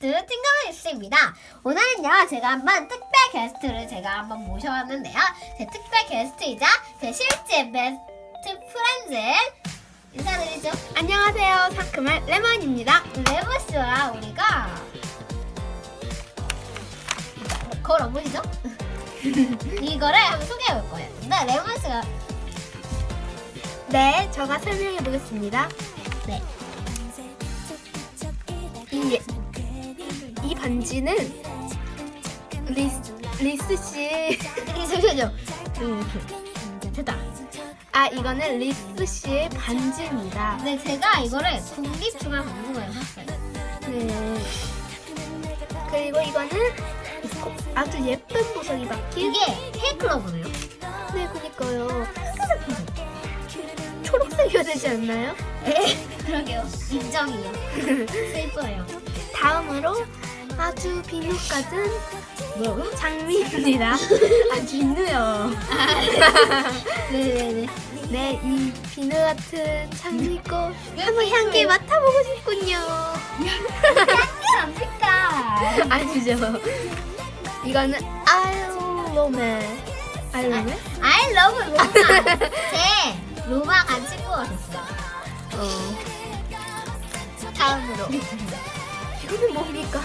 게스트 팅가방 뉴스입니다. 오늘은요 제가 한번 특별 게스트를 제가 한번 모셔왔는데요. 제 특별 게스트이자 제 실제 베스트 프렌즈 인사드리죠. 안녕하세요. 상큼한 레몬입니다. 레몬 씨와 우리가 걸어보시죠. 이거를 한번 소개해 볼 거예요. 근데 레몬 씨가 네, 제가 설명해 보겠습니다. 네. 이, 이 반지는 리스, 리스 씨. 잠시만요. 이렇게 됐다. 아, 이거는 리스 씨의 반지입니다. 네, 제가 이거를 국립중앙박물관에 샀어요. 네. 그리고 이거는 아주 예쁜 보석이 박힌. 이게 K클럽이네요. 네, 그니까요. 초록색이어야 되지 않나요? 네, 그러게요. 인정이요. 슬퍼요. 다음으로 아주 비누 같은 뭐라고? 장미입니다. 아, 비누요. 네네네. 네, 이 비누 같은 장미꽃 한번 향기 맡아보고 싶군요. 안 색깔. 아니죠. 이거는 알로메. 알로메? I love 로마. 제 로마 간 친구가 됐어요. 어. 다음으로. 이거는 뭡니까?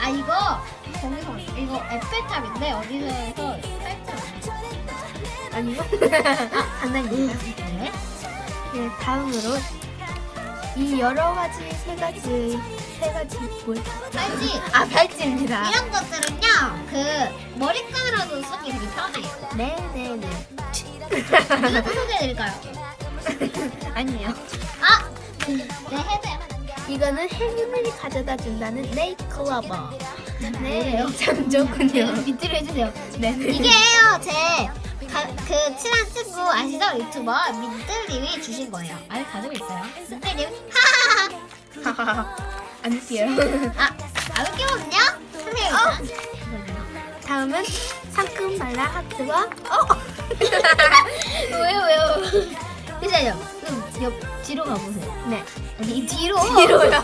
아 이거 거기서 이거 에펠탑인데 어디서 해서 살짝 아니요. 아, 장난입니다. 네. 네, 다음으로 이 여러 가지 세 가지 세 가지 뭘? 알지? 아 팔찌입니다. 이런 것들은요 그 머리카락으로 쓰기 되게 편해요. 네, 네, 네. 이것도 소개해드릴까요? 아니에요. 아, 네 해줘요. 이거는 행운을 가져다 준다는 네이클러버. 네, 뭐예요? 참 좋군요. 밑으로 해주세요. 네, 네. 이게요 제그 친한 친구 아시죠 유튜버 민들님이 주신 거예요. 아직 가지고 있어요. 민들님 하하하. 안 웃겨요. 아 아웃기거든요. 선생님. 어? 다음은 상큼 말라 하트와 어 뒤로 가보세요. 네 아니 뒤로. 뒤로요.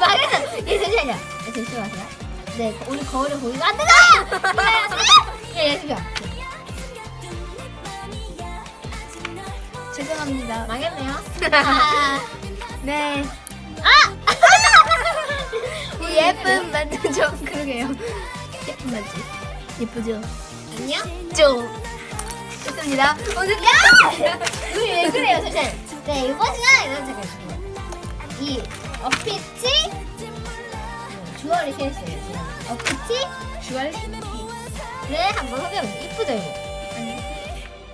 망했어. 예 잠시만요. 예, 조심하세요. 네 우리 거울을 보이면 안 되잖아요. 예 예, 잠시만. 죄송합니다. 망했네요. 아. 네 아! 이 예쁜 좀 그러게요. 예쁜 반지 예쁘죠? 안녕? 좀 좋습니다. 오늘 야! 우리 왜 그래요, 사실? 네, 이번 시간에 이런 있습니다. 이 어피치 주얼리 케이스예요. 주얼리. 어피치 주얼리를 한번 소개해보세요. 이쁘죠, 이거?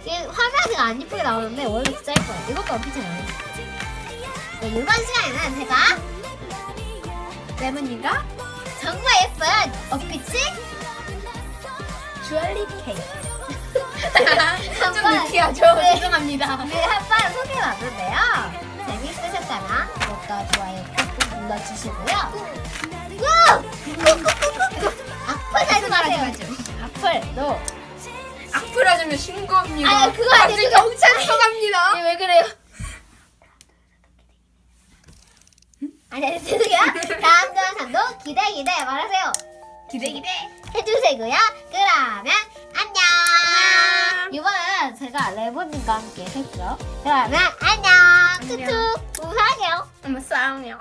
지금 화면이 안 이쁘게 나오는데 원래 진짜 예뻐요. 이것도 어피치잖아요. 네, 이번 시간에는 제가 레몬이가 정말 예쁜 어피치 주얼리 케이크. 좀 한번 느끼하죠? 네. 죄송합니다. 네, 한번 소개해봤는데요. 재밌으셨다면 구독과 좋아요 꾹꾹 눌러주시고요. 꾹! 악플 하지 마세요. 악플, 너. 악플 하시면 신고합니다. 아, 그거 아니에요. 갑자기 경찰 서 갑니다. 왜 그래요? 아니, 아니, 죄송해요. 다음 영상도 기대, 기대 말하세요. 기대 기대. 해주세고요. 그러면. 안녕. 제가 레몬님과 함께 했죠. 그러면 안녕. 안녕. 투투. 한번 싸우요.